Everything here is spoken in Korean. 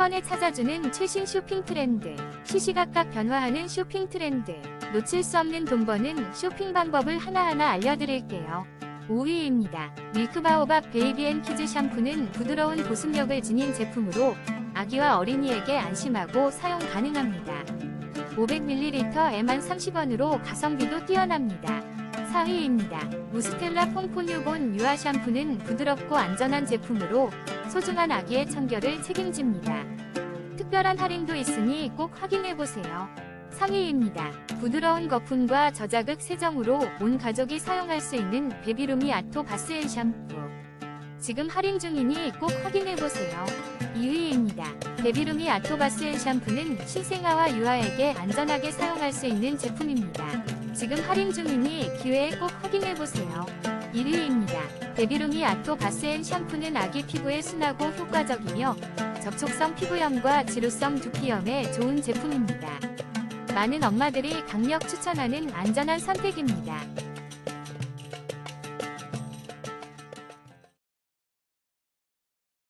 번에 찾아주는 최신 쇼핑 트렌드. 시시각각 변화하는 쇼핑 트렌드. 놓칠 수 없는 돈 버는 쇼핑 방법을 하나하나 알려드릴게요. 5위입니다. 밀크바오밥 베이비앤키즈 샴푸는 부드러운 보습력을 지닌 제품으로 아기와 어린이에게 안심하고 사용 가능합니다. 500ml에만 30원으로 가성비도 뛰어납니다. 4위입니다. 무스텔라 퐁포뉴본 유아 샴푸는 부드럽고 안전한 제품으로 소중한 아기의 청결을 책임집니다. 특별한 할인도 있으니 꼭 확인해보세요. 3위입니다. 부드러운 거품과 저자극 세정으로 온 가족이 사용할 수 있는 베비루미 아토 바스앤 샴푸. 지금 할인 중이니 꼭 확인해보세요. 2위입니다. 베비루미 아토 바스앤 샴푸는 신생아와 유아에게 안전하게 사용할 수 있는 제품입니다. 지금 할인 중이니 기회에 꼭 확인해보세요. 1위입니다. 베비루미 아토 바스앤 샴푸는 아기 피부에 순하고 효과적이며 접촉성 피부염과 지루성 두피염에 좋은 제품입니다. 많은 엄마들이 강력 추천하는 안전한 선택입니다.